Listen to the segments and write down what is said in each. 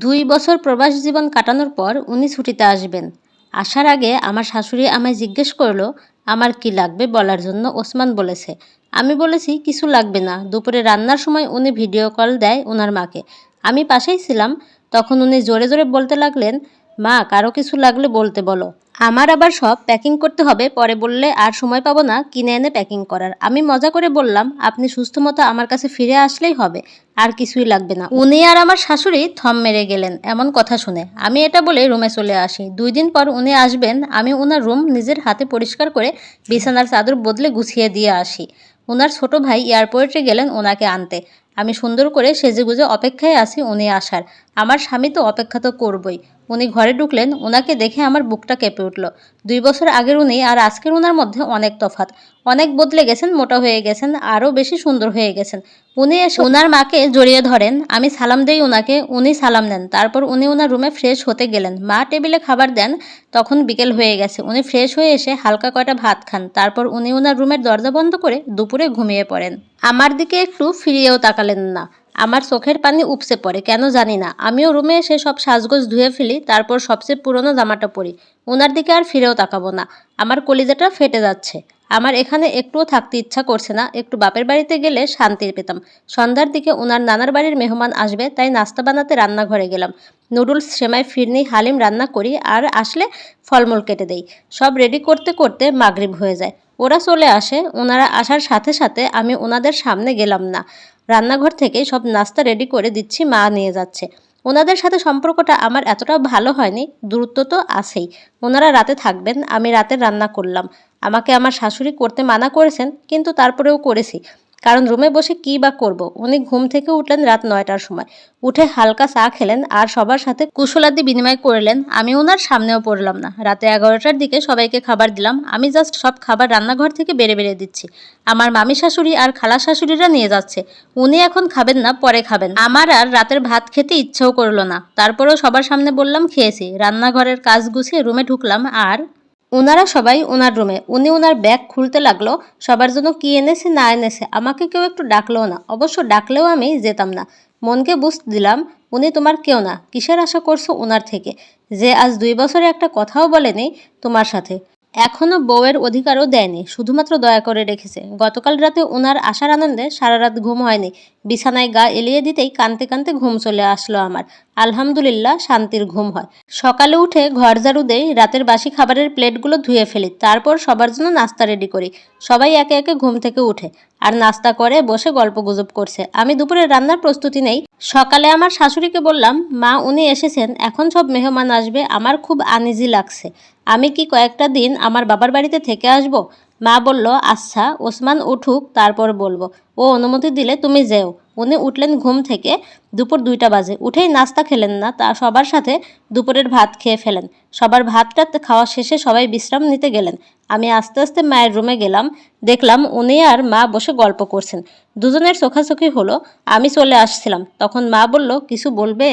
দুই বছর প্রবাস জীবন কাটানোর পর উনি ছুটিতে আসবেন। আসার আগে আমার শাশুড়ি আমায় জিজ্ঞেস করল, আমার কি লাগবে বলার জন্য? ওসমান বলেছে। আমি বলেছি, কিছু লাগবে না। দুপুরে রান্নার সময় উনি ভিডিও কল দেয় ওনার মাকে। আমি পাশেই ছিলাম। তখন উনি জোরে জোরে বলতে লাগলেন, মা, কারও কিছু লাগলে বলতে বলো। আমার আবার সব প্যাকিং করতে হবে, পরে বললে আর সময় পাবো না, কিনে এনে প্যাকিং করার। আমি মজা করে বললাম, আপনি সুস্থ মতো আমার কাছে ফিরে আসলেই হবে, আর কিছুই লাগবে না। উনি আর আমার শাশুড়ি থম মেরে গেলেন, এমন কথা শুনে। আমি এটা বলে রুমে চলে আসি। দুই দিন পর উনি আসবেন, আমি ওনার রুম নিজের হাতে পরিষ্কার করে বিছানার চাদর বদলে গুছিয়ে দিয়ে আসি। ওনার ছোট ভাই এয়ারপোর্টে গেলেন ওনাকে আনতে। আমি সুন্দর করে সেজেগুজে অপেক্ষায় আছি উনি আসার। আমার স্বামী তো অপেক্ষা তো করবই। উনি ঘরে ঢুকলেন ওনাকে দেখে আমার বুকটা কেঁপে উঠল। দুই বছর আগের উনি আর আজকের ওনার মধ্যে অনেক তফাত অনেক বদলে গেছেন, মোটা হয়ে গেছেন, আরও বেশি সুন্দর হয়ে গেছেন। উনি এসে ওনার মাকে জড়িয়ে ধরেন, আমি সালাম দেই ওনাকে উনি সালাম নেন। তারপর উনি ওনার রুমে ফ্রেশ হতে গেলেন। মা টেবিলে খাবার দেন, তখন বিকেল হয়ে গেছে। উনি ফ্রেশ হয়ে এসে হালকা কয়টা ভাত খান। তারপর উনি ওনার রুমের দরজা বন্ধ করে দুপুরে ঘুমিয়ে পড়েন। আমার দিকে একটু ফিরিয়েও তাকালেন না। আমার চোখের পানি উপসে পড়ে, কেন জানি না। আমিও রুমে এসে সব সাজগোজ ধুয়ে ফেলি, তারপর সবচেয়ে পুরনো জামাটা পরি। ওনার দিকে আর ফিরেও তাকাবো না। আমার কলিজাটা ফেটে যাচ্ছে। আমার এখানে একটুও থাকতে ইচ্ছা করছে না। একটু বাপের বাড়িতে গেলে শান্তি পেতাম। সন্ধ্যার দিকে ওনার নানার বাড়ির মেহমান আসবে, তাই নাস্তা বানাতে রান্নাঘরে গেলাম। নুডলস, সেমাই, ফিরনি, হালিম রান্না করি, আর আসলে ফলমূল কেটে দেই। সব রেডি করতে করতে মাগরিব হয়ে যায়। ওরা চলে আসে ওনারা আসার সাথে সাথে আমি ওনাদের সামনে গেলাম না। রান্নাঘর থেকে সব নাস্তা রেডি করে দিচ্ছি, মা নিয়ে যাচ্ছে। ওনাদের সাথে সম্পর্কটা আমার এতটা ভালো হয়নি, দূরত্ব তো আছেই। ওনারা রাতে থাকবেন, আমি রাতে রান্না করলাম। আমাকে আমার শাশুড়ি করতে মানা করেছেন, কিন্তু তারপরেও করেছি। কারণ রুমে বসে কী বা করব? উনি ঘুম থেকে উঠলেন রাত নয়টার সময়। উঠে হালকা চা খেলেন আর সবার সাথে কুশলাদি বিনিময় করলেন। আমি ওনার সামনেও পড়লাম না। রাতে এগারোটার দিকে সবাইকে খাবার দিলাম। আমি জাস্ট সব খাবার রান্নাঘর থেকে বেড়ে বেড়ে দিচ্ছি। আমার মামি শাশুড়ি আর খালা শাশুড়িরা নিয়ে যাচ্ছে। উনি এখন খাবেন না, পরে খাবেন। আমার আর রাতের ভাত খেতে ইচ্ছেও করল না। তারপরেও সবার সামনে বললাম, খেয়েছি। রান্নাঘরের কাজ গুছিয়ে রুমে ঢুকলাম আর ওনারা সবাই ওনার রুমে উনি ওনার ব্যাগ খুলতে লাগল, সবার জন্য কি এনেছে না এনেছে, আমাকে কেউ একটু ডাকলেও না। অবশ্য ডাকলেও আমি যেতাম না। মনকে বুঝতে দিলাম, উনি তোমার কেউ না, কিসের আশা করছ ওনার থেকে? যে আজ দুই বছরে একটা কথাও বলেনি তোমার সাথে। এখনও বউয়ের অধিকারও দেয়নি, শুধুমাত্র দয়া করে রেখেছে। গতকাল রাতে ওনার আসার আনন্দে সারা রাত ঘুম হয়নি। বিছানায় গা এলিয়ে দিতেই কানতে কানতে ঘুম চলে আসলো আমার। আলহামদুলিল্লাহ শান্তির ঘুম হয়। সকালে উঠে ঘর ঝাড়ু দেই, রাতের বাসি খাবারের প্লেটগুলো ধুয়ে ফেলি, তারপর সবার জন্য নাস্তা রেডি করি। সবাই একে একে ঘুম থেকে উঠে আর নাস্তা করে, বসে গল্প গুজব করছে। আমি দুপুরে রান্নার প্রস্তুতি নেই। সকালে আমার শাশুড়িকে বললাম, মা, উনি এসেছেন, এখন সব মেহমান আসবে, আমার খুব আনিজি লাগছে। আমি কি কয়েকটা দিন আমার বাবার বাড়িতে থেকে আসব? মা বলল আচ্ছা ওসমান উঠুক, তারপর বলব। ও অনুমতি দিলে তুমি যেও। উনি উঠলেন ঘুম থেকে। দুপুর দুইটা বাজে। উঠেই নাস্তা খেলেন না, তা সবার সাথে দুপুরের ভাত খেয়ে ফেলেন। সবার ভাতটা খাওয়া শেষে সবাই বিশ্রাম নিতে গেলেন। আমি আস্তে আস্তে মায়ের রুমে গেলাম। দেখলাম উনি আর মা বসে গল্প করছেন। দুজনের চোখাচোখি হলো। আমি চলে আসছিলাম। তখন মা বলল, কিছু বলবে?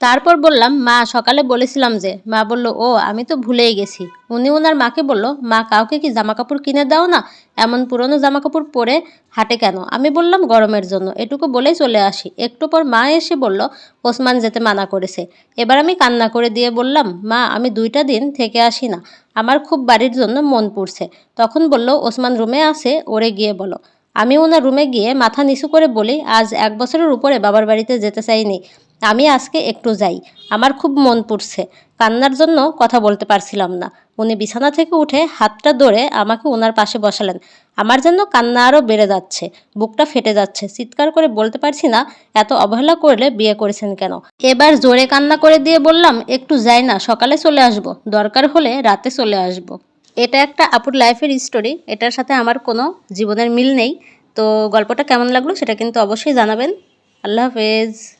তারপর বললাম, মা, সকালে বলেছিলাম যে। মা বলল, ও, আমি তো ভুলেই গেছি। উনি ওনার মাকে বলল, মা, কাউকে কি জামা কাপড় কিনে দাও না? এমন পুরনো জামা কাপড় পরে হাঁটে কেন? আমি বললাম, গরমের জন্য। এটুকু বলেই চলে আসি। একটু পর মা এসে বলল, ওসমান যেতে মানা করেছে। এবার আমি কান্না করে দিয়ে বললাম, মা, আমি দুইটা দিন থেকে আসি না। আমার খুব বাড়ির জন্য মন পড়ছে। তখন বলল, ওসমান রুমে আছে? ওরে গিয়ে বলো। আমি ওনার রুমে গিয়ে মাথা নিচু করে বলি, আজ এক বছরের উপরে বাবার বাড়িতে যেতে চাইনি। আমি আজকে একটু যাই। আমার খুব মন পড়ছে। কান্নার জন্য কথা বলতে পারছিলাম না। উনি বিছানা থেকে উঠে হাতটা ধরে আমাকে ওনার পাশে বসালেন। আমার জন্য কান্না আরও বেড়ে যাচ্ছে। বুকটা ফেটে যাচ্ছে। চিৎকার করে বলতে পারছি না, এত অবহেলা করলে বিয়ে করেছেন কেন? এবার জোরে কান্না করে দিয়ে বললাম, একটু যাই না, সকালে চলে আসব। দরকার হলে রাতে চলে আসব। এটা একটা আপুর লাইফের স্টোরি এটার সাথে আমার কোনো জীবনের মিল নেই। তো গল্পটা কেমন লাগল সেটা কিন্তু অবশ্যই জানাবেন। আল্লাহ হাফেজ।